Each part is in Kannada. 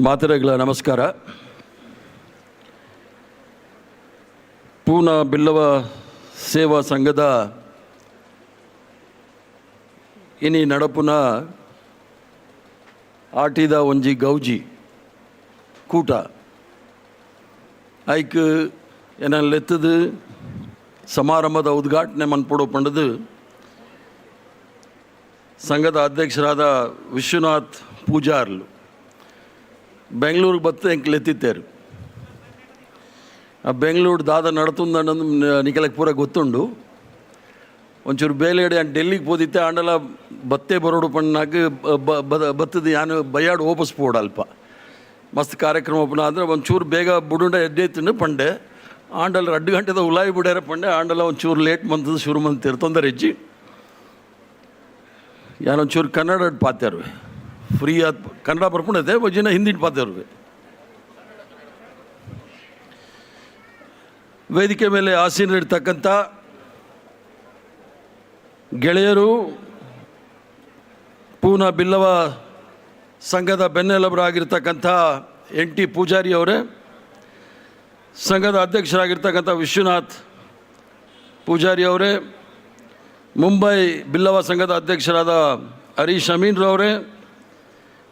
ಮಾತರೆಗಳ ನಮಸ್ಕಾರ. ಪೂನಾ ಬಿಲ್ಲವ ಸೇವಾ ಸಂಘದ ಇನಿ ನಡಪುನ ಆಟಿದ ಒಂಜಿ ಗೌಜಿ ಕೂಟ. ಐಕ್ ಏನಲ್ಲೆತ್ತದು ಸಮಾರಂಭದ ಉದ್ಘಾಟನೆ ಮನ್ಪುಡು ಪಂಡದು ಸಂಘದ ಅಧ್ಯಕ್ಷರಾದ ವಿಶ್ವನಾಥ್ ಪೂಜಾರ್ಲು. ಬೆಂಗಳೂರಿಗೆ ಬತ್ತು ಹೆಂಗೆ ಲೆತ್ತಿತ್ತೇರು. ಆ ಬೆಂಗಳೂರು ದಾದ ನಡತುಂದ ನಿಖಲಕ್ಕೆ ಪೂರ ಗೊತ್ತುಂಡು. ಒಂಚೂರು ಬೇಲೆಡೆ ಅಂಡ್ ಡೆಲ್ಲಿಗೆ ಪೋದಿತ್ತೆ, ಆಂಡಲ ಬತ್ತೆ ಬರೋಡು ಪಣ್ಣಾಗ ಬತ್ತದ ಯಾನು ಓಪಸ್ ಪೋಡ ಅಲ್ಪ. ಮಸ್ತ್ ಕಾರ್ಯಕ್ರಮ ಓಪನ್ ಆದರೆ ಒಂಚೂರು ಬೇಗ ಬುಡುಂಡ ಎಡ್ಡೆತ್ತಿಂಡು ಪಂಡೆ. ಆಂಡಲ ಎರಡು ಗಂಟೆದ ಉಲಾಯಿ ಬಿಡ್ಯಾರ ಪಂಡೆ, ಆಂಡಲ ಒಂಚೂರು ಲೇಟ್ ಮಂತದ ಶುರು ಮಂತಿರು ತೊಂದರೆ ಹೆಜ್ಜಿ ಯಾನೊಂಚೂರು ಕನ್ನಡ ಪಾತ್ಯಾರು ಫ್ರೀ ಆದ ಕನ್ನಡ ಬರ್ಕೊಂಡೈತೆ ಜನ ಹಿಂದಿನ ಪಾತ್ಯಾರು ವೇದಿಕೆ ಮೇಲೆ ಆಸೀನರಿರ್ತಕ್ಕಂಥ ಗೆಳೆಯರು, ಪೂನಾ ಬಿಲ್ಲವ ಸಂಘದ ಬೆನ್ನೆಲುಬರಾಗಿರ್ತಕ್ಕಂಥ ಎನ್ ಟಿ ಪೂಜಾರಿ ಅವರೇ, ಸಂಘದ ಅಧ್ಯಕ್ಷರಾಗಿರ್ತಕ್ಕಂಥ ವಿಶ್ವನಾಥ್ ಪೂಜಾರಿ ಅವರೇ, ಮುಂಬೈ ಬಿಲ್ಲವ ಸಂಘದ ಅಧ್ಯಕ್ಷರಾದ ಹರೀಶ್ ಅಮೀನ್ರವರೇ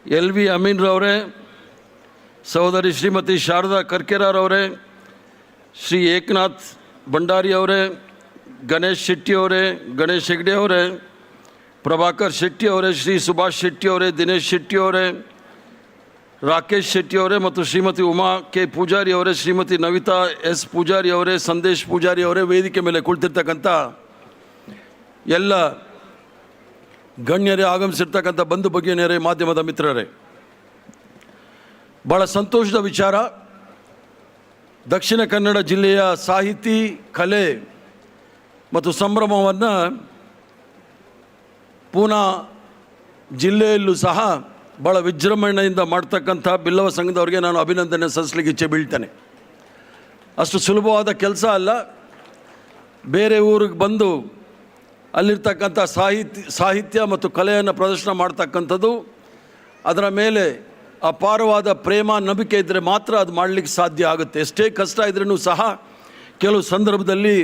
ಎಲ್ ವಿ ಅಮೀನ್ರವರೇ ಸಹೋದರಿ ಶ್ರೀಮತಿ ಶಾರದಾ ಕರ್ಕೆರಾರವರೇ ಶ್ರೀ ಏಕನಾಥ್ ಭಂಡಾರಿ ಅವರೇ, ಗಣೇಶ್ ಶೆಟ್ಟಿ ಅವರೇ, ಗಣೇಶ್ ಹೆಗ್ಡೆ ಅವರೇ, ಪ್ರಭಾಕರ್ ಶೆಟ್ಟಿ ಅವರೇ, ಶ್ರೀ ಸುಭಾಷ್ ಶೆಟ್ಟಿ ಅವರೇ, ದಿನೇಶ್ ಶೆಟ್ಟಿ ಅವರೇ, ರಾಕೇಶ್ ಶೆಟ್ಟಿ ಅವರೇ ಮತ್ತು ಶ್ರೀಮತಿ ಉಮಾ ಕೆ ಪೂಜಾರಿ ಅವರೇ, ಶ್ರೀಮತಿ ನವಿತಾ ಎಸ್ ಪೂಜಾರಿ ಅವರೇ, ಸಂದೇಶ್ ಪೂಜಾರಿ ಅವರೇ ವೇದಿಕೆ ಮೇಲೆ ಕುಳಿತಿರ್ತಕ್ಕಂಥ ಎಲ್ಲ ಗಣ್ಯರೇ ಆಗಮಿಸಿರ್ತಕ್ಕಂಥ ಬಂಧು ಭಗಿನಿಯರೇ, ಮಾಧ್ಯಮದ ಮಿತ್ರರೇ ಭಾಳ ಸಂತೋಷದ ವಿಚಾರ. ದಕ್ಷಿಣ ಕನ್ನಡ ಜಿಲ್ಲೆಯ ಸಾಹಿತಿ, ಕಲೆ ಮತ್ತು ಸಂಭ್ರಮವನ್ನು ಪೂನಾ ಜಿಲ್ಲೆಯಲ್ಲೂ ಸಹ ಭಾಳ ವಿಜೃಂಭಣೆಯಿಂದ ಮಾಡ್ತಕ್ಕಂಥ ಬಿಲ್ಲವ ಸಂಘದವ್ರಿಗೆ ನಾನು ಅಭಿನಂದನೆ ಸಲ್ಲಿಸಲಿಕ್ಕೆ ಇಚ್ಛೆ ಬೀಳ್ತೇನೆ. ಅಷ್ಟು ಸುಲಭವಾದ ಕೆಲಸ ಅಲ್ಲ. ಬೇರೆ ಊರಿಗೆ ಬಂದು ಅಲ್ಲಿರ್ತಕ್ಕಂಥ ಸಾಹಿತ್ಯ ಸಾಹಿತ್ಯ ಮತ್ತು ಕಲೆಯನ್ನು ಪ್ರದರ್ಶನ ಮಾಡ್ತಕ್ಕಂಥದ್ದು. ಅದರ ಮೇಲೆ ಅಪಾರವಾದ ಪ್ರೇಮ, ನಂಬಿಕೆ ಇದ್ದರೆ ಮಾತ್ರ ಅದು ಮಾಡಲಿಕ್ಕೆ ಸಾಧ್ಯ ಆಗುತ್ತೆ. ಎಷ್ಟೇ ಕಷ್ಟ ಇದ್ರೂ ಸಹ ಕೆಲವು ಸಂದರ್ಭದಲ್ಲಿ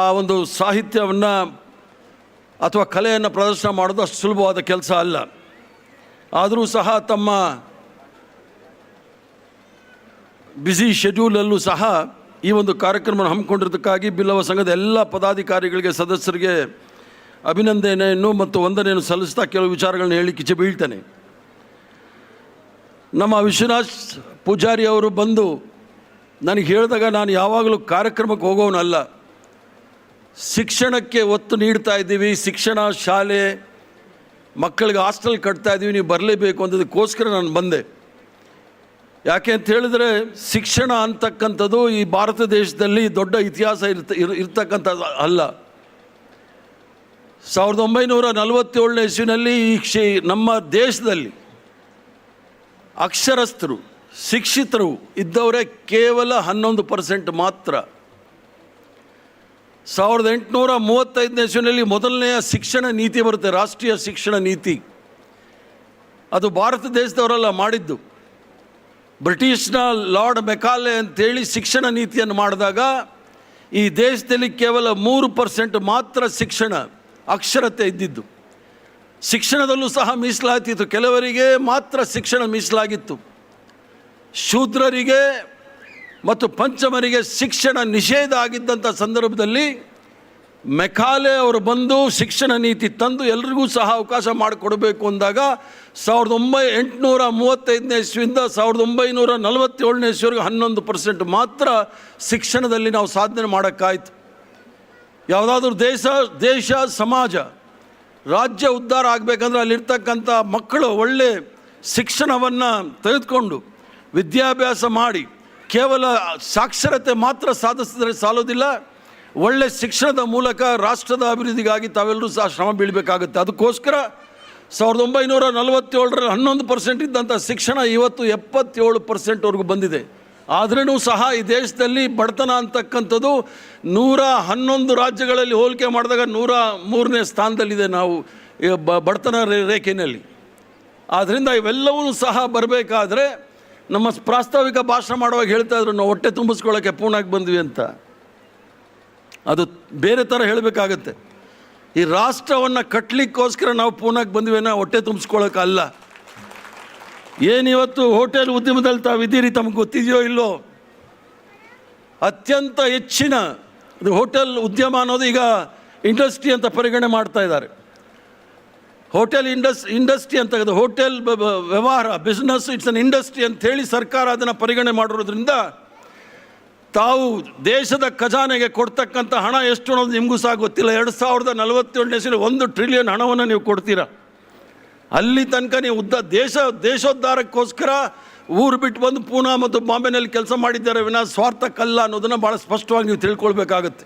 ಆ ಒಂದು ಸಾಹಿತ್ಯವನ್ನು ಅಥವಾ ಕಲೆಯನ್ನು ಪ್ರದರ್ಶನ ಮಾಡೋದು ಅಷ್ಟು ಸುಲಭವಾದ ಕೆಲಸ ಅಲ್ಲ. ಆದರೂ ಸಹ ತಮ್ಮ ಬ್ಯುಸಿ ಶೆಡ್ಯೂಲಲ್ಲೂ ಸಹ ಈ ಒಂದು ಕಾರ್ಯಕ್ರಮವನ್ನು ಹಮ್ಮಿಕೊಂಡಿರೋದಕ್ಕಾಗಿ ಬಿಲ್ಲವ ಸಂಘದ ಎಲ್ಲ ಪದಾಧಿಕಾರಿಗಳಿಗೆ, ಸದಸ್ಯರಿಗೆ ಅಭಿನಂದನೆಯನ್ನು ಮತ್ತು ವಂದನೆಯನ್ನು ಸಲ್ಲಿಸ್ತಾ ಕೆಲವು ವಿಚಾರಗಳನ್ನ ಹೇಳಿ ಇಚ್ಛೆ ಬೀಳ್ತೇನೆ. ನಮ್ಮ ವಿಶ್ವನಾಥ್ ಪೂಜಾರಿ ಅವರು ಬಂದು ನನಗೆ ಹೇಳಿದಾಗ ನಾನು ಯಾವಾಗಲೂ ಕಾರ್ಯಕ್ರಮಕ್ಕೆ ಹೋಗೋವನಲ್ಲ ಶಿಕ್ಷಣಕ್ಕೆ ಒತ್ತು ನೀಡ್ತಾ ಇದ್ದೀವಿ, ಶಿಕ್ಷಣ ಶಾಲೆ ಮಕ್ಕಳಿಗೆ ಹಾಸ್ಟೆಲ್ ಕಟ್ತಾ ಇದ್ದೀವಿ, ನೀವು ಬರಲೇಬೇಕು ಅನ್ನೋದಕ್ಕೋಸ್ಕರ ನಾನು ಬಂದೆ. ಯಾಕೆ ಅಂತ ಹೇಳಿದ್ರೆ ಶಿಕ್ಷಣ ಅಂತಕ್ಕಂಥದ್ದು ಈ ಭಾರತ ದೇಶದಲ್ಲಿ ದೊಡ್ಡ ಇತಿಹಾಸ ಇರ್ತ ಇರ್ ಇರ್ತಕ್ಕಂಥದ್ದು ಅಲ್ಲ. ಸಾವಿರದ ಒಂಬೈನೂರ ನಲವತ್ತೇಳನೇ ಇಸ್ವಿನಲ್ಲಿ ಈ ಕ್ಷೇ, ನಮ್ಮ ದೇಶದಲ್ಲಿ ಅಕ್ಷರಸ್ಥರು, ಶಿಕ್ಷಿತರು ಇದ್ದವರೇ ಕೇವಲ ಹನ್ನೊಂದು ಪರ್ಸೆಂಟ್ ಮಾತ್ರ. ಸಾವಿರದ ಎಂಟುನೂರ ಮೂವತ್ತೈದನೇ ಇಸ್ವಿನಲ್ಲಿ ಮೊದಲನೆಯ ಶಿಕ್ಷಣ ನೀತಿ ಬರುತ್ತೆ, ರಾಷ್ಟ್ರೀಯ ಶಿಕ್ಷಣ ನೀತಿ. ಅದು ಭಾರತ ದೇಶದವರೆಲ್ಲ ಮಾಡಿದ್ದು. ಬ್ರಿಟಿಷ್ನ ಲಾರ್ಡ್ ಮೆಕಾಲೆ ಅಂತೇಳಿ ಶಿಕ್ಷಣ ನೀತಿಯನ್ನು ಮಾಡಿದಾಗ ಈ ದೇಶದಲ್ಲಿ ಕೇವಲ ಮೂರು ಪರ್ಸೆಂಟ್ ಮಾತ್ರ ಶಿಕ್ಷಣ ಅಕ್ಷರತೆ ಇದ್ದಿದ್ದು. ಶಿಕ್ಷಣದಲ್ಲೂ ಸಹ ಮೀಸಲಾಗ್ತಿತ್ತು ಕೆಲವರಿಗೆ ಮಾತ್ರ ಶಿಕ್ಷಣ ಮೀಸಲಾಗಿತ್ತು. ಶೂದ್ರರಿಗೆ ಮತ್ತು ಪಂಚಮರಿಗೆ ಶಿಕ್ಷಣ ನಿಷೇಧ ಆಗಿದ್ದಂಥ ಸಂದರ್ಭದಲ್ಲಿ ಮೆಕಾಲೆ ಅವರು ಬಂದು ಶಿಕ್ಷಣ ನೀತಿ ತಂದು ಎಲ್ರಿಗೂ ಸಹ ಅವಕಾಶ ಮಾಡಿಕೊಡಬೇಕು ಅಂದಾಗ ಸಾವಿರದ ಒಂಬೈ ಎಂಟುನೂರ ಮೂವತ್ತೈದನೇ ಇಸ್ವಿಯಿಂದ ಸಾವಿರದ ಒಂಬೈನೂರ ನಲವತ್ತೇಳನೇ ಇಸ್ವಿವರೆಗೆ ಹನ್ನೊಂದು ಪರ್ಸೆಂಟ್ ಮಾತ್ರ ಶಿಕ್ಷಣದಲ್ಲಿ ನಾವು ಸಾಧನೆ ಮಾಡೋಕ್ಕಾಯ್ತು. ಯಾವುದಾದ್ರೂ ದೇಶ ದೇಶ, ಸಮಾಜ, ರಾಜ್ಯ ಉದ್ಧಾರ ಆಗಬೇಕಂದ್ರೆ ಅಲ್ಲಿರ್ತಕ್ಕಂಥ ಮಕ್ಕಳು ಒಳ್ಳೆ ಶಿಕ್ಷಣವನ್ನು ತೆಗೆದುಕೊಂಡು ವಿದ್ಯಾಭ್ಯಾಸ ಮಾಡಿ ಕೇವಲ ಸಾಕ್ಷರತೆ ಮಾತ್ರ ಸಾಧಿಸಿದರೆ ಸಾಲೋದಿಲ್ಲ. ಒಳ್ಳೆ ಶಿಕ್ಷಣದ ಮೂಲಕ ರಾಷ್ಟ್ರದ ಅಭಿವೃದ್ಧಿಗಾಗಿ ತಾವೆಲ್ಲರೂ ಸಹ ಶ್ರಮ ಬೀಳಬೇಕಾಗುತ್ತೆ. ಅದಕ್ಕೋಸ್ಕರ ಸಾವಿರದ ಒಂಬೈನೂರ ನಲವತ್ತೇಳರಲ್ಲಿ ಹನ್ನೊಂದು ಪರ್ಸೆಂಟ್ ಇದ್ದಂಥ ಶಿಕ್ಷಣ ಇವತ್ತು ಎಪ್ಪತ್ತೇಳು ಪರ್ಸೆಂಟ್ವರೆಗೂ ಬಂದಿದೆ. ಆದ್ರೂ ಸಹ ಈ ದೇಶದಲ್ಲಿ ಬಡತನ ಅಂತಕ್ಕಂಥದ್ದು ನೂರ ಹನ್ನೊಂದು ರಾಜ್ಯಗಳಲ್ಲಿ ಹೋಲಿಕೆ ಮಾಡಿದಾಗ ನೂರ ಮೂರನೇ ಸ್ಥಾನದಲ್ಲಿದೆ ನಾವು ಬಡತನ ರೇಖೆಯಲ್ಲಿ. ಆದ್ದರಿಂದ ಇವೆಲ್ಲವೂ ಸಹ ಬರಬೇಕಾದ್ರೆ ನಮ್ಮ ಪ್ರಾಸ್ತಾವಿಕ ಭಾಷಣ ಮಾಡುವಾಗ ಹೇಳ್ತಾ ಇದ್ರು, ನಾವು ಹೊಟ್ಟೆ ತುಂಬಿಸ್ಕೊಳ್ಳೋಕ್ಕೆ ಪೂರ್ಣಾಗಿ ಬಂದ್ವಿ ಅಂತ. ಅದು ಬೇರೆ ಥರ ಹೇಳಬೇಕಾಗತ್ತೆ. ಈ ರಾಷ್ಟ್ರವನ್ನು ಕಟ್ಟಲಿಕ್ಕೋಸ್ಕರ ನಾವು ಪೂರ್ಣಕ್ಕೆ ಬಂದ್ವಿ ನಾವು ಹೊಟ್ಟೆ ತುಂಬಿಸ್ಕೊಳ್ಳೋಕೆ ಅಲ್ಲ ಏನಿವತ್ತು ಹೋಟೆಲ್ ಉದ್ಯಮದಲ್ಲಿ ತಾವಿದ್ದೀರಿ ತಮಗೆ ಗೊತ್ತಿದೆಯೋ ಇಲ್ಲೋ? ಅತ್ಯಂತ ಹೆಚ್ಚಿನ ಅದು ಹೋಟೆಲ್ ಉದ್ಯಮ ಅನ್ನೋದು ಈಗ ಇಂಡಸ್ಟ್ರಿ ಅಂತ ಪರಿಗಣನೆ ಮಾಡ್ತಾ ಇದ್ದಾರೆ. ಹೋಟೆಲ್ ಇಂಡಸ್, ಇಂಡಸ್ಟ್ರಿ ಅಂತ ಹೋಟೆಲ್ ವ್ಯವಹಾರ ಬಿಸ್ನೆಸ್ ಇಟ್ಸ್ ಅನ್ ಇಂಡಸ್ಟ್ರಿ ಅಂತ ಹೇಳಿ ಸರ್ಕಾರ ಅದನ್ನು ಪರಿಗಣನೆ ಮಾಡಿರೋದ್ರಿಂದ ತಾವು ದೇಶದ ಖಜಾನೆಗೆ ಕೊಡ್ತಕ್ಕಂಥ ಹಣ ಎಷ್ಟು ಅನ್ನೋದು ನಿಮಗೂ ಸಹ ಗೊತ್ತಿಲ್ಲ. ಎರಡು ಸಾವಿರದ ನಲವತ್ತೇಳನೇ ಸಲ ಒಂದು ಟ್ರಿಲಿಯನ್ ಹಣವನ್ನು ನೀವು ಕೊಡ್ತೀರಾ? ಅಲ್ಲಿ ತನಕ ನೀವು ಉದ್ದ ದೇಶ, ದೇಶೋದ್ಧಾರಕ್ಕೋಸ್ಕರ ಊರು ಬಿಟ್ಟು ಬಂದು ಪೂನಾ ಮತ್ತು ಬಾಂಬೆನಲ್ಲಿ ಕೆಲಸ ಮಾಡಿದ್ದಾರೆ ವಿನ ಸ್ವಾರ್ಥಕ್ಕಲ್ಲ ಅನ್ನೋದನ್ನು ಭಾಳ ಸ್ಪಷ್ಟವಾಗಿ ನೀವು ತಿಳ್ಕೊಳ್ಬೇಕಾಗತ್ತೆ.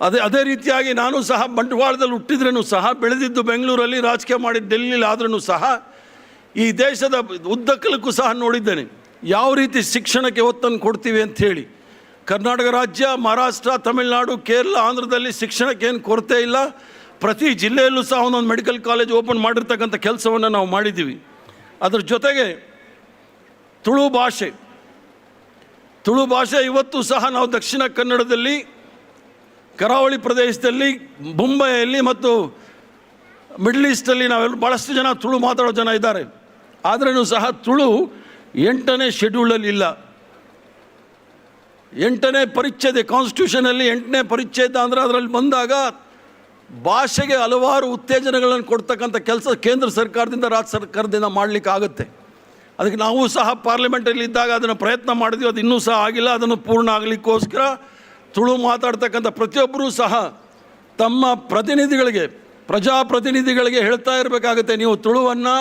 ಅದೇ ಅದೇ ರೀತಿಯಾಗಿ ನಾನು ಸಹ ಬಂಟ್ವಾಳದಲ್ಲಿ ಹುಟ್ಟಿದ್ರೂ ಸಹ, ಬೆಳೆದಿದ್ದು ಬೆಂಗಳೂರಲ್ಲಿ ರಾಜಕೀಯ ಮಾಡಿ ಡೆಲ್ಲಿಲಿ ಆದ್ರೂ ಸಹ ಈ ದೇಶದ ಉದ್ದಕ್ಕಲಕ್ಕೂ ಸಹ ನೋಡಿದ್ದೇನೆ. ಯಾವ ರೀತಿ ಶಿಕ್ಷಣಕ್ಕೆ ಒತ್ತನ್ನು ಕೊಡ್ತೀವಿ ಅಂತ ಹೇಳಿ. ಕರ್ನಾಟಕ ರಾಜ್ಯ, ಮಹಾರಾಷ್ಟ್ರ, ತಮಿಳುನಾಡು, ಕೇರಳ, ಆಂಧ್ರದಲ್ಲಿ ಶಿಕ್ಷಣಕ್ಕೆ ಏನು ಕೊರತೆ ಇಲ್ಲ. ಪ್ರತಿ ಜಿಲ್ಲೆಯಲ್ಲೂ ಸಹ ಒಂದೊಂದು ಮೆಡಿಕಲ್ ಕಾಲೇಜ್ ಓಪನ್ ಮಾಡಿರ್ತಕ್ಕಂಥ ಕೆಲಸವನ್ನು ನಾವು ಮಾಡಿದ್ದೀವಿ. ಅದರ ಜೊತೆಗೆ ತುಳು ಭಾಷೆ. ತುಳು ಭಾಷೆ ಇವತ್ತು ಸಹ ನಾವು ದಕ್ಷಿಣ ಕನ್ನಡದಲ್ಲಿ, ಕರಾವಳಿ ಪ್ರದೇಶದಲ್ಲಿ, ಮುಂಬೈಯಲ್ಲಿ ಮತ್ತು ಮಿಡ್ಲ್ ಈಸ್ಟಲ್ಲಿ ನಾವೆಲ್ಲ ಭಾಳಷ್ಟು ಜನ ತುಳು ಮಾತಾಡೋ ಜನ ಇದ್ದಾರೆ. ಆದ್ರೂ ಸಹ ತುಳು ಎಂಟನೇ ಶೆಡ್ಯೂಲಲ್ಲಿ ಇಲ್ಲ. ಎಂಟನೇ ಪರಿಚ್ಛೇದ ಕಾನ್ಸ್ಟಿಟ್ಯೂಷನಲ್ಲಿ ಎಂಟನೇ ಪರಿಚ್ಛೇದ ಅಂದರೆ ಅದರಲ್ಲಿ ಬಂದಾಗ ಭಾಷೆಗೆ ಹಲವಾರು ಉತ್ತೇಜನಗಳನ್ನು ಕೊಡ್ತಕ್ಕಂಥ ಕೆಲಸ ಕೇಂದ್ರ ಸರ್ಕಾರದಿಂದ, ರಾಜ್ಯ ಸರ್ಕಾರದಿಂದ ಮಾಡಲಿಕ್ಕೆ ಆಗುತ್ತೆ. ಅದಕ್ಕೆ ನಾವು ಸಹ ಪಾರ್ಲಿಮೆಂಟಲ್ಲಿ ಇದ್ದಾಗ ಅದನ್ನು ಪ್ರಯತ್ನ ಮಾಡಿದ್ವಿ. ಅದು ಇನ್ನೂ ಸಹ ಆಗಿಲ್ಲ. ಅದನ್ನು ಪೂರ್ಣ ಆಗಲಿಕ್ಕೋಸ್ಕರ ತುಳು ಮಾತಾಡ್ತಕ್ಕಂಥ ಪ್ರತಿಯೊಬ್ಬರೂ ಸಹ ತಮ್ಮ ಪ್ರತಿನಿಧಿಗಳಿಗೆ, ಪ್ರಜಾಪ್ರತಿನಿಧಿಗಳಿಗೆ ಹೇಳ್ತಾ ಇರಬೇಕಾಗುತ್ತೆ. ನೀವು ತುಳುವನ್ನು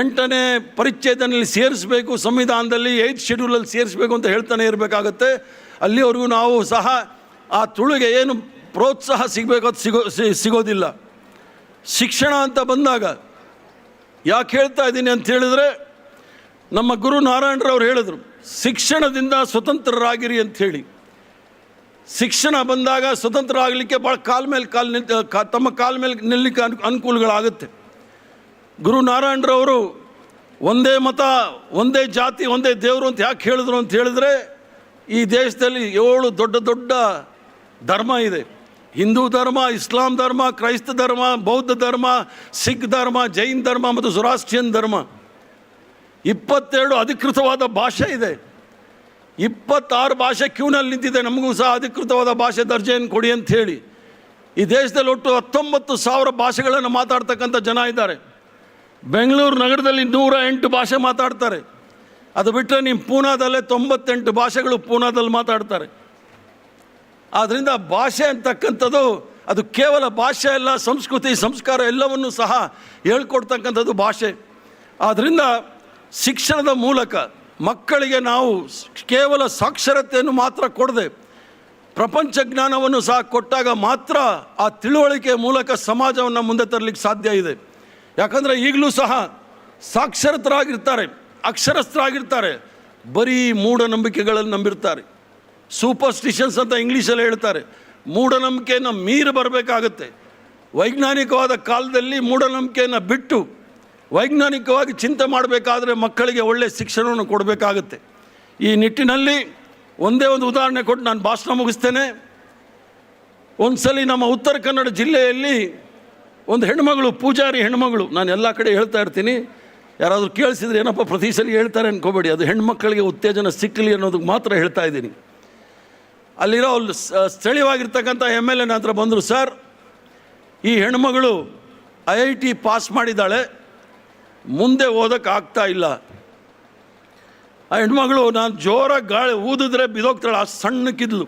ಎಂಟನೇ ಪರಿಚ್ಛೇದನಲ್ಲಿ ಸೇರಿಸಬೇಕು, ಸಂವಿಧಾನದಲ್ಲಿ ಏಯ್ತ್ ಶೆಡ್ಯೂಲಲ್ಲಿ ಸೇರಿಸಬೇಕು ಅಂತ ಹೇಳ್ತಾನೆ ಇರಬೇಕಾಗತ್ತೆ. ಅಲ್ಲಿವರೆಗೂ ನಾವು ಸಹ ಆ ತುಳುಗೆ ಏನು ಪ್ರೋತ್ಸಾಹ ಸಿಗಬೇಕು ಅದು ಸಿಗೋ ಸಿಗೋದಿಲ್ಲ. ಶಿಕ್ಷಣ ಅಂತ ಬಂದಾಗ ಯಾಕೆ ಹೇಳ್ತಾ ಇದ್ದೀನಿ ಅಂತ ಹೇಳಿದರೆ ನಮ್ಮ ಗುರು ನಾರಾಯಣರವ್ರು ಹೇಳಿದರು, ಶಿಕ್ಷಣದಿಂದ ಸ್ವತಂತ್ರರಾಗಿರಿ ಅಂಥೇಳಿ ಶಿಕ್ಷಣ ಬಂದಾಗ ಸ್ವತಂತ್ರ ಆಗಲಿಕ್ಕೆ ಭಾಳ ಕಾಲ ಮೇಲೆ ಕಾಲು ನಿಂತ ತಮ್ಮ ಕಾಲ ಮೇಲೆ ನಿಲ್ಲಿಕ್ಕೆ ಅನು ಅನುಕೂಲಗಳಾಗುತ್ತೆ. ಗುರು ನಾರಾಯಣರವರು ಒಂದೇ ಮತ, ಒಂದೇ ಜಾತಿ, ಒಂದೇ ದೇವರು ಅಂತ ಯಾಕೆ ಹೇಳಿದ್ರು ಅಂತ ಹೇಳಿದ್ರೆ ಈ ದೇಶದಲ್ಲಿ ಏಳು ದೊಡ್ಡ ದೊಡ್ಡ ಧರ್ಮ ಇದೆ. ಹಿಂದೂ ಧರ್ಮ, ಇಸ್ಲಾಂ ಧರ್ಮ, ಕ್ರೈಸ್ತ ಧರ್ಮ, ಬೌದ್ಧ ಧರ್ಮ, ಸಿಖ್ ಧರ್ಮ, ಜೈನ್ ಧರ್ಮ ಮತ್ತು ಸುರಾಷ್ಟ್ರೀಯನ್ ಧರ್ಮ. ಇಪ್ಪತ್ತೆರಡು ಅಧಿಕೃತವಾದ ಭಾಷೆ ಇದೆ. ಇಪ್ಪತ್ತಾರು ಭಾಷೆ ಕ್ಯೂನಲ್ಲಿ ನಿಂತಿದೆ. ನಮಗೂ ಸಹ ಅಧಿಕೃತವಾದ ಭಾಷೆ ದರ್ಜೆಯನ್ನು ಕೊಡಿ ಅಂತ ಹೇಳಿ. ಈ ದೇಶದಲ್ಲಿ ಒಟ್ಟು ಹತ್ತೊಂಬತ್ತು ಸಾವಿರ ಭಾಷೆಗಳನ್ನು ಮಾತಾಡ್ತಕ್ಕಂಥ ಜನ ಇದ್ದಾರೆ. ಬೆಂಗಳೂರು ನಗರದಲ್ಲಿ ನೂರ ಎಂಟು ಭಾಷೆ ಮಾತಾಡ್ತಾರೆ. ಅದು ಬಿಟ್ಟರೆ ನಿಮ್ಮ ಪೂನಾದಲ್ಲೇ ತೊಂಬತ್ತೆಂಟು ಭಾಷೆಗಳು ಪೂನಾದಲ್ಲಿ ಮಾತಾಡ್ತಾರೆ. ಆದ್ದರಿಂದ ಭಾಷೆ ಅಂತಕ್ಕಂಥದ್ದು, ಅದು ಕೇವಲ ಭಾಷೆ ಅಲ್ಲ, ಸಂಸ್ಕೃತಿ, ಸಂಸ್ಕಾರ ಎಲ್ಲವನ್ನೂ ಸಹ ಹೇಳ್ಕೊಡ್ತಕ್ಕಂಥದ್ದು ಭಾಷೆ. ಆದ್ದರಿಂದ ಶಿಕ್ಷಣದ ಮೂಲಕ ಮಕ್ಕಳಿಗೆ ನಾವು ಕೇವಲ ಸಾಕ್ಷರತೆಯನ್ನು ಮಾತ್ರ ಕೊಡದೆ ಪ್ರಪಂಚ ಜ್ಞಾನವನ್ನು ಸಹ ಕೊಟ್ಟಾಗ ಮಾತ್ರ ಆ ತಿಳುವಳಿಕೆ ಮೂಲಕ ಸಮಾಜವನ್ನು ಮುಂದೆ ತರಲಿಕ್ಕೆ ಸಾಧ್ಯ ಇದೆ. ಯಾಕಂದರೆ ಈಗಲೂ ಸಹ ಸಾಕ್ಷರತರಾಗಿರ್ತಾರೆ, ಅಕ್ಷರಸ್ಥರಾಗಿರ್ತಾರೆ, ಬರೀ ಮೂಢನಂಬಿಕೆಗಳನ್ನು ನಂಬಿರ್ತಾರೆ. ಸೂಪರ್ಸ್ಟಿಷನ್ಸ್ ಅಂತ ಇಂಗ್ಲೀಷಲ್ಲಿ ಹೇಳ್ತಾರೆ. ಮೂಢನಂಬಿಕೆಯನ್ನು ಮೀರಿ ಬರಬೇಕಾಗತ್ತೆ. ವೈಜ್ಞಾನಿಕವಾದ ಕಾಲದಲ್ಲಿ ಮೂಢನಂಬಿಕೆಯನ್ನು ಬಿಟ್ಟು ವೈಜ್ಞಾನಿಕವಾಗಿ ಚಿಂತೆ ಮಾಡಬೇಕಾದ್ರೆ ಮಕ್ಕಳಿಗೆ ಒಳ್ಳೆಯ ಶಿಕ್ಷಣವನ್ನು ಕೊಡಬೇಕಾಗತ್ತೆ. ಈ ನಿಟ್ಟಿನಲ್ಲಿ ಒಂದೇ ಒಂದು ಉದಾಹರಣೆ ಕೊಟ್ಟು ನಾನು ಭಾಷಣ ಮುಗಿಸ್ತೇನೆ. ಒಂದ್ಸಲಿ ನಮ್ಮ ಉತ್ತರ ಕನ್ನಡ ಜಿಲ್ಲೆಯಲ್ಲಿ ಒಂದು ಹೆಣ್ಮಗಳು, ಪೂಜಾರಿ ಹೆಣ್ಮಗಳು, ನಾನು ಎಲ್ಲ ಕಡೆ ಹೇಳ್ತಾ ಇರ್ತೀನಿ. ಯಾರಾದರೂ ಕೇಳಿಸಿದ್ರೆ ಏನಪ್ಪ ಪ್ರತಿ ಸಲ ಹೇಳ್ತಾರೆ ಅನ್ಕೋಬೇಡಿ. ಅದು ಹೆಣ್ಮಕ್ಕಳಿಗೆ ಉತ್ತೇಜನ ಸಿಕ್ಕಲಿ ಅನ್ನೋದಕ್ಕೆ ಮಾತ್ರ ಹೇಳ್ತಾ ಇದ್ದೀನಿ. ಅಲ್ಲಿರೋ ಅಲ್ಲಿ ಸ್ಥಳೀಯವಾಗಿರ್ತಕ್ಕಂಥ ಎಂ ಎಲ್ ಎನ ಹತ್ರ ಬಂದರು, ಸರ್, ಈ ಹೆಣ್ಮಗಳು ಐ ಐ ಟಿ ಪಾಸ್ ಮಾಡಿದ್ದಾಳೆ. ಮುಂದೆ ಓದೋಕ್ಕೆ ಆಗ್ತಾ ಇಲ್ಲ. ಆ ಹೆಣ್ಮಗಳು ನಾನು ಜೋರಾಗಿ ಗಾಳಿ ಊದಿದ್ರೆ ಬಿದೋಗ್ತಾಳೆ ಆ ಸಣ್ಣಕ್ಕಿದ್ಲು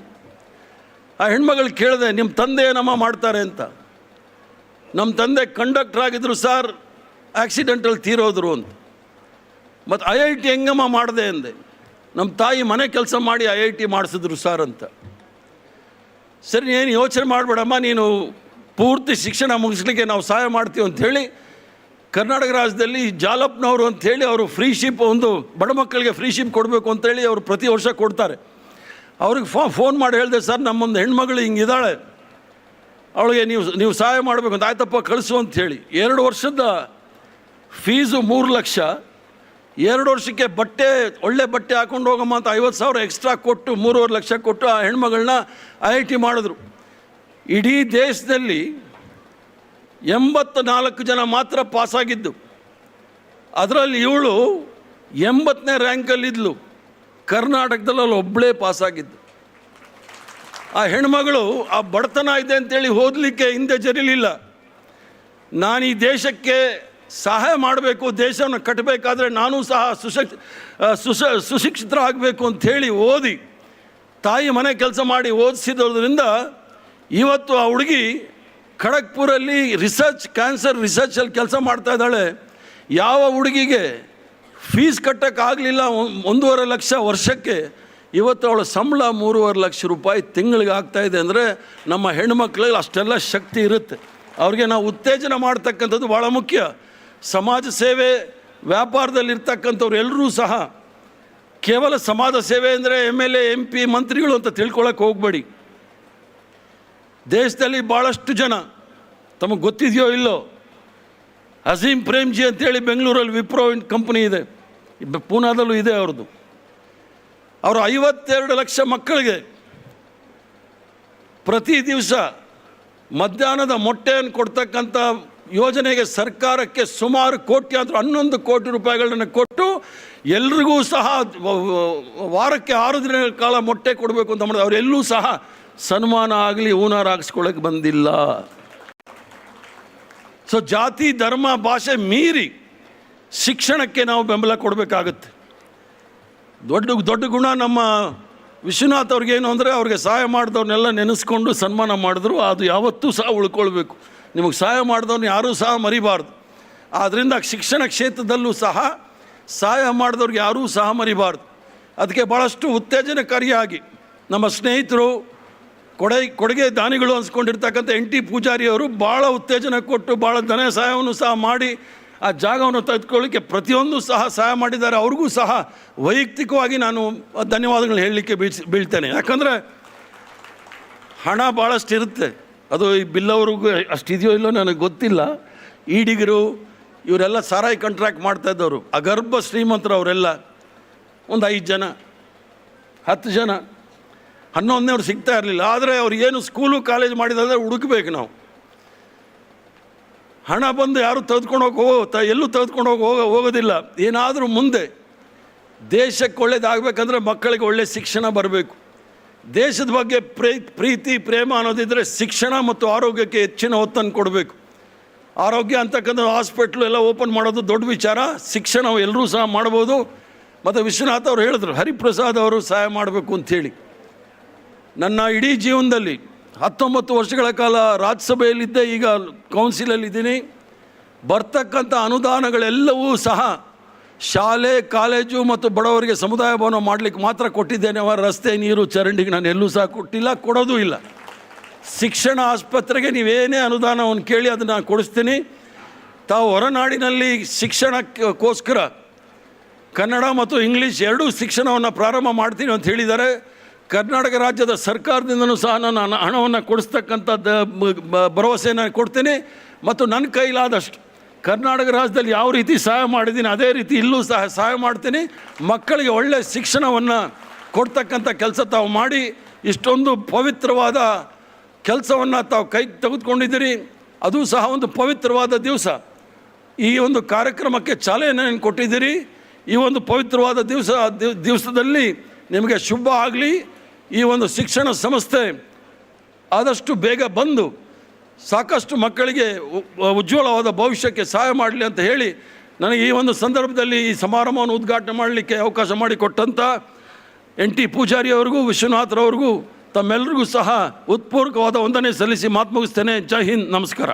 ಆ ಹೆಣ್ಮಗಳು ಕೇಳಿದೆ ನಿಮ್ಮ ತಂದೆ ಏನಮ್ಮ ಮಾಡ್ತಾರೆ ಅಂತ? ನಮ್ಮ ತಂದೆ ಕಂಡಕ್ಟರ್ ಆಗಿದ್ರು, ಸರ್ ಆ್ಯಕ್ಸಿಡೆಂಟಲ್ಲಿ ತೀರೋದ್ರು ಅಂತ. ಮತ್ತು ಐ ಐ ಟಿ ಹೆಂಗಮ್ಮ ಮಾಡಿದೆ? ಅಂದೆ. ನಮ್ಮ ತಾಯಿ ಮನೆ ಕೆಲಸ ಮಾಡಿ ಐ ಐ ಟಿ ಮಾಡಿಸಿದ್ರು ಸರ್ ಅಂತ. ಸರಿ ಏನು ಯೋಚನೆ ಮಾಡಬೇಡಮ್ಮ, ನೀನು ಪೂರ್ತಿ ಶಿಕ್ಷಣ ಮುಗಿಸ್ಲಿಕ್ಕೆ ನಾವು ಸಹಾಯ ಮಾಡ್ತೀವಿ ಅಂಥೇಳಿ ಕರ್ನಾಟಕ ರಾಜ್ಯದಲ್ಲಿ ಜಾಲಪ್ನವರು ಅಂಥೇಳಿ ಅವರು ಫ್ರೀ ಶಿಪ್ ಒಂದು ಬಡ ಮಕ್ಕಳಿಗೆ ಫ್ರೀ ಶಿಪ್ ಕೊಡಬೇಕು ಅಂತೇಳಿ ಅವರು ಪ್ರತಿ ವರ್ಷ ಕೊಡ್ತಾರೆ. ಅವ್ರಿಗೆ ಫೋ, ಫೋನ್ ಮಾಡಿ ಹೇಳಿದೆ, ಸರ್, ನಮ್ಮೊಂದು ಹೆಣ್ಮಗಳು ಹಿಂಗಿದ್ದಾಳೆ ಅವಳಿಗೆ ನೀವು ನೀವು ಸಹಾಯ ಮಾಡಬೇಕು ಅಂತ. ಆಯ್ತಪ್ಪ, ಕಳಿಸು ಅಂಥೇಳಿ ಎರಡು ವರ್ಷದ ಫೀಸು ಮೂರು ಲಕ್ಷ. ಎರಡು ವರ್ಷಕ್ಕೆ ಬಟ್ಟೆ, ಒಳ್ಳೆ ಬಟ್ಟೆ ಹಾಕೊಂಡು ಹೋಗಮ್ಮ ಅಂತ ಐವತ್ತು ಸಾವಿರ ಎಕ್ಸ್ಟ್ರಾ ಕೊಟ್ಟು, ಮೂರುವರೆ ಲಕ್ಷ ಕೊಟ್ಟು ಆ ಹೆಣ್ಮಗಳನ್ನ ಐ ಐ ಟಿ ಮಾಡಿದ್ರು. ಇಡೀ ದೇಶದಲ್ಲಿ ಎಂಬತ್ತ ನಾಲ್ಕು ಜನ ಮಾತ್ರ ಪಾಸಾಗಿದ್ದು ಅದರಲ್ಲಿ ಇವಳು ಎಂಬತ್ತನೇ ರ್ಯಾಂಕಲ್ಲಿದ್ಲು ಕರ್ನಾಟಕದಲ್ಲಿ ಅಲ್ಲಿ ಒಬ್ಬಳೇ ಪಾಸಾಗಿದ್ದು ಆ ಹೆಣ್ಮಗಳು ಆ ಬಡತನ ಇದೆ ಅಂತೇಳಿ ಓದಲಿಕ್ಕೆ ಹಿಂದೆ ಜರಿಲಿಲ್ಲ. ನಾನು ಈ ದೇಶಕ್ಕೆ ಸಹಾಯ ಮಾಡಬೇಕು, ದೇಶವನ್ನು ಕಟ್ಟಬೇಕಾದ್ರೆ ನಾನು ಸಹ ಸುಶಕ್ ಸುಶ, ಸುಶಿಕ್ಷಿತರಾಗಬೇಕು ಅಂಥೇಳಿ ಓದಿ, ತಾಯಿ ಮನೆ ಕೆಲಸ ಮಾಡಿ ಓದಿಸಿದ್ರಿಂದ ಇವತ್ತು ಆ ಹುಡುಗಿ ಖಡಗ್ಪುರಲ್ಲಿ ರಿಸರ್ಚ್, ಕ್ಯಾನ್ಸರ್ ರಿಸರ್ಚಲ್ಲಿ ಕೆಲಸ ಮಾಡ್ತಾ ಇದ್ದಾಳೆ. ಯಾವ ಹುಡುಗಿಗೆ ಫೀಸ್ ಕಟ್ಟೋಕ್ಕಾಗಲಿಲ್ಲ ಒಂದೂವರೆ ಲಕ್ಷ ವರ್ಷಕ್ಕೆ, ಇವತ್ತು ಅವಳ ಸಂಬಳ ಮೂರುವರೆ ಲಕ್ಷ ರೂಪಾಯಿ ತಿಂಗಳಿಗೆ ಆಗ್ತಾ ಇದೆ ಅಂದರೆ ನಮ್ಮ ಹೆಣ್ಮಕ್ಳಲ್ಲಿ ಅಷ್ಟೆಲ್ಲ ಶಕ್ತಿ ಇರುತ್ತೆ. ಅವ್ರಿಗೆ ನಾವು ಉತ್ತೇಜನ ಮಾಡ್ತಕ್ಕಂಥದ್ದು ಭಾಳ ಮುಖ್ಯ. ಸಮಾಜ ಸೇವೆ ವ್ಯಾಪಾರದಲ್ಲಿರ್ತಕ್ಕಂಥವ್ರು ಎಲ್ಲರೂ ಸಹ ಕೇವಲ ಸಮಾಜ ಸೇವೆ ಅಂದರೆ M L A, M P, ಮಂತ್ರಿಗಳು ಅಂತ ತಿಳ್ಕೊಳಕ್ಕೆ ಹೋಗಬೇಡಿ. ದೇಶದಲ್ಲಿ ಭಾಳಷ್ಟು ಜನ, ತಮಗೆ ಗೊತ್ತಿದೆಯೋ ಇಲ್ಲೋ ಅಜೀಂ ಪ್ರೇಮ್ಜಿ ಅಂತೇಳಿ ಬೆಂಗಳೂರಲ್ಲಿ ವಿಪ್ರೋ ಕಂಪ್ನಿ ಇದೆ. ಪೂನಾದಲ್ಲೂ ಇದೆ ಅವ್ರದ್ದು. ಅವರು ಐವತ್ತೆರಡು ಲಕ್ಷ ಮಕ್ಕಳಿಗೆ ಪ್ರತಿ ದಿವಸ ಮಧ್ಯಾಹ್ನದ ಮೊಟ್ಟೆಯನ್ನು ಕೊಡ್ತಕ್ಕಂಥ ಯೋಜನೆಗೆ ಸರ್ಕಾರಕ್ಕೆ ಸುಮಾರು ಕೋಟ್ಯಾಂತರ ಹನ್ನೊಂದು ಕೋಟಿ ರೂಪಾಯಿಗಳನ್ನು ಕೊಟ್ಟು ಎಲ್ರಿಗೂ ಸಹ ವಾರಕ್ಕೆ ಆರು ದಿನಗಳ ಕಾಲ ಮೊಟ್ಟೆ ಕೊಡಬೇಕು ಅಂತ ಮಾಡಿದ್ರು. ಅವರೆಲ್ಲೂ ಸಹ ಸನ್ಮಾನ ಆಗಲಿ ಊನಾರ ಹಾಕ್ಸ್ಕೊಳ್ಳೋಕೆ ಬಂದಿಲ್ಲ. ಸೊ ಜಾತಿ, ಧರ್ಮ, ಭಾಷೆ ಮೀರಿ ಶಿಕ್ಷಣಕ್ಕೆ ನಾವು ಬೆಂಬಲ ಕೊಡಬೇಕಾಗುತ್ತೆ. ದೊಡ್ಡ ದೊಡ್ಡ ಗುಣ ನಮ್ಮ ವಿಶ್ವನಾಥ್ ಅವ್ರಿಗೇನು ಅಂದರೆ ಅವ್ರಿಗೆ ಸಹಾಯ ಮಾಡಿದವ್ರನ್ನೆಲ್ಲ ನೆನೆಸ್ಕೊಂಡು ಸನ್ಮಾನ ಮಾಡಿದ್ರು. ಅದು ಯಾವತ್ತೂ ಸಹ ಉಳ್ಕೊಳ್ಬೇಕು. ನಿಮಗೆ ಸಹಾಯ ಮಾಡಿದವ್ರನ್ನ ಯಾರೂ ಸಹ ಮರಿಬಾರ್ದು. ಆದ್ದರಿಂದ ಶಿಕ್ಷಣ ಕ್ಷೇತ್ರದಲ್ಲೂ ಸಹ ಸಹಾಯ ಮಾಡಿದವ್ರಿಗೆ ಯಾರೂ ಸಹ ಮರಿಬಾರ್ದು. ಅದಕ್ಕೆ ಭಾಳಷ್ಟು ಉತ್ತೇಜನಕಾರಿಯಾಗಿ ನಮ್ಮ ಸ್ನೇಹಿತರು ಕೊಡೆ, ಕೊಡುಗೆ ದಾನಿಗಳು ಅನ್ಸ್ಕೊಂಡಿರ್ತಕ್ಕಂಥ ಎನ್ ಟಿ ಪೂಜಾರಿ ಅವರು ಭಾಳ ಉತ್ತೇಜನ ಕೊಟ್ಟು ಭಾಳ ಧನ ಸಹಾಯವನ್ನು ಸಹ ಮಾಡಿ ಆ ಜಾಗವನ್ನು ತೆಗೆದುಕೊಳ್ಳಿಕ್ಕೆ ಪ್ರತಿಯೊಂದು ಸಹ ಸಹಾಯ ಮಾಡಿದ್ದಾರೆ. ಅವ್ರಿಗೂ ಸಹ ವೈಯಕ್ತಿಕವಾಗಿ ನಾನು ಧನ್ಯವಾದಗಳು ಹೇಳಲಿಕ್ಕೆ ಬೀಳ್ಸಿ, ಬೀಳ್ತೇನೆ. ಯಾಕಂದರೆ ಹಣ ಭಾಳಷ್ಟು ಇರುತ್ತೆ ಅದು ಈ ಬಿಲ್ಲವ್ರಿಗೂ ಅಷ್ಟಿದೆಯೋ ಇಲ್ಲೋ ನನಗೆ ಗೊತ್ತಿಲ್ಲ. ಈಡಿಗರು ಇವರೆಲ್ಲ ಸಾರಾಯಿ ಕಾಂಟ್ರಾಕ್ಟ್ ಮಾಡ್ತಾ ಇದ್ದವರು. ಅಗರ್ಭ ಶ್ರೀಮಂತರು ಅವರೆಲ್ಲ ಒಂದು ಐದು ಜನ, ಹತ್ತು ಜನ, ಹನ್ನೊಂದನೇವ್ರು ಸಿಗ್ತಾ ಇರಲಿಲ್ಲ. ಆದರೆ ಅವ್ರು ಏನು ಸ್ಕೂಲು ಕಾಲೇಜ್ ಮಾಡಿದಂದರೆ ಹುಡುಕ್ಬೇಕು ನಾವು. ಹಣ ಬಂದು ಯಾರು ತೆಗೆದುಕೊಂಡು ಹೋಗಿ ಹೋಗೋ ತ, ಎಲ್ಲೂ ತೆಗೆದುಕೊಂಡು ಹೋಗಿ, ಹೋಗೋ, ಹೋಗೋದಿಲ್ಲ. ಏನಾದರೂ ಮುಂದೆ ದೇಶಕ್ಕೆ ಒಳ್ಳೇದಾಗಬೇಕಂದ್ರೆ ಮಕ್ಕಳಿಗೆ ಒಳ್ಳೆಯ ಶಿಕ್ಷಣ ಬರಬೇಕು. ದೇಶದ ಬಗ್ಗೆ ಪ್ರೇ, ಪ್ರೀತಿ, ಪ್ರೇಮ ಅನ್ನೋದಿದ್ದರೆ ಶಿಕ್ಷಣ ಮತ್ತು ಆರೋಗ್ಯಕ್ಕೆ ಹೆಚ್ಚಿನ ಒತ್ತನ್ನು ಕೊಡಬೇಕು. ಆರೋಗ್ಯ ಅಂತಕ್ಕಂಥ ಹಾಸ್ಪಿಟ್ಲು ಎಲ್ಲ ಓಪನ್ ಮಾಡೋದು ದೊಡ್ಡ ವಿಚಾರ. ಶಿಕ್ಷಣ ಎಲ್ಲರೂ ಸಹ ಮಾಡ್ಬೋದು. ಮತ್ತು ವಿಶ್ವನಾಥ್ ಅವರು ಹೇಳಿದ್ರು, ಹರಿಪ್ರಸಾದ್ ಅವರು ಸಹಾಯ ಮಾಡಬೇಕು ಅಂಥೇಳಿ ನನ್ನ ಇಡೀ ಜೀವನದಲ್ಲಿ ಹತ್ತೊಂಬತ್ತು ವರ್ಷಗಳ ಕಾಲ ರಾಜ್ಯಸಭೆಯಲ್ಲಿದ್ದೆ, ಈಗ ಕೌನ್ಸಿಲಲ್ಲಿದ್ದೀನಿ ಬರ್ತಕ್ಕಂಥ ಅನುದಾನಗಳೆಲ್ಲವೂ ಸಹ ಶಾಲೆ, ಕಾಲೇಜು ಮತ್ತು ಬಡವರಿಗೆ ಸಮುದಾಯ ಭವನ ಮಾಡಲಿಕ್ಕೆ ಮಾತ್ರ ಕೊಟ್ಟಿದ್ದೇನೆ ಅವರ ರಸ್ತೆ, ನೀರು, ಚರಂಡಿಗೆ ನಾನು ಎಲ್ಲೂ ಸಹ ಕೊಟ್ಟಿಲ್ಲ, ಕೊಡೋದೂ ಇಲ್ಲ. ಶಿಕ್ಷಣ ಆಸ್ಪತ್ರೆಗೆ ನೀವೇನೇ ಅನುದಾನವನ್ನು ಕೇಳಿ ಅದನ್ನು ನಾನು ಕೊಡಿಸ್ತೀನಿ. ತಾವು ಹೊರನಾಡಿನಲ್ಲಿ ಶಿಕ್ಷಣಕ್ಕೋಸ್ಕರ ಕನ್ನಡ ಮತ್ತು ಇಂಗ್ಲೀಷ್ ಎರಡೂ ಶಿಕ್ಷಣವನ್ನು ಪ್ರಾರಂಭ ಮಾಡ್ತೀನಿ ಅಂತ ಹೇಳಿದ್ದಾರೆ. ಕರ್ನಾಟಕ ರಾಜ್ಯದ ಸರ್ಕಾರದಿಂದನೂ ಸಹ ನಾನು ಹಣ ಹಣವನ್ನು ಕೊಡಿಸ್ತಕ್ಕಂಥ ಭರವಸೆಯನ್ನು ಕೊಡ್ತೀನಿ. ಮತ್ತು ನನ್ನ ಕೈಲಾದಷ್ಟು ಕರ್ನಾಟಕ ರಾಜ್ಯದಲ್ಲಿ ಯಾವ ರೀತಿ ಸಹಾಯ ಮಾಡಿದ್ದೀನಿ, ಅದೇ ರೀತಿ ಇಲ್ಲೂ ಸಹ ಸಹಾಯ ಮಾಡ್ತೀನಿ. ಮಕ್ಕಳಿಗೆ ಒಳ್ಳೆಯ ಶಿಕ್ಷಣವನ್ನು ಕೊಡ್ತಕ್ಕಂಥ ಕೆಲಸ ತಾವು ಮಾಡಿ, ಇಷ್ಟೊಂದು ಪವಿತ್ರವಾದ ಕೆಲಸವನ್ನು ತಾವು ಕೈ ತೆಗೆದುಕೊಂಡಿದ್ದೀರಿ. ಅದು ಸಹ ಒಂದು ಪವಿತ್ರವಾದ ದಿವಸ. ಈ ಒಂದು ಕಾರ್ಯಕ್ರಮಕ್ಕೆ ಚಾಲನೆಯನ್ನು ಕೊಟ್ಟಿದ್ದೀರಿ. ಈ ಒಂದು ಪವಿತ್ರವಾದ ದಿವಸ ದಿವಸದಲ್ಲಿ ನಿಮಗೆ ಶುಭ ಆಗಲಿ. ಈ ಒಂದು ಶಿಕ್ಷಣ ಸಂಸ್ಥೆ ಆದಷ್ಟು ಬೇಗ ಬಂದು ಸಾಕಷ್ಟು ಮಕ್ಕಳಿಗೆ ಉಜ್ವಲವಾದ ಭವಿಷ್ಯಕ್ಕೆ ಸಹಾಯ ಮಾಡಲಿ ಅಂತ ಹೇಳಿ ನನಗೆ ಈ ಒಂದು ಸಂದರ್ಭದಲ್ಲಿ ಈ ಸಮಾರಂಭವನ್ನು ಉದ್ಘಾಟನೆ ಮಾಡಲಿಕ್ಕೆ ಅವಕಾಶ ಮಾಡಿಕೊಟ್ಟಂಥ ಎನ್ ಟಿ ಪೂಜಾರಿ ಅವರಿಗೂ ವಿಶ್ವನಾಥ್ರವ್ರಿಗೂ ತಮ್ಮೆಲ್ಲರಿಗೂ ಸಹ ಉತ್ಪೂರ್ವಕವಾದ ವಂದನೆ ಸಲ್ಲಿಸಿ ಮಾತು ಮುಗಿಸ್ತೇನೆ. ಜೈ ಹಿಂದ್. ನಮಸ್ಕಾರ.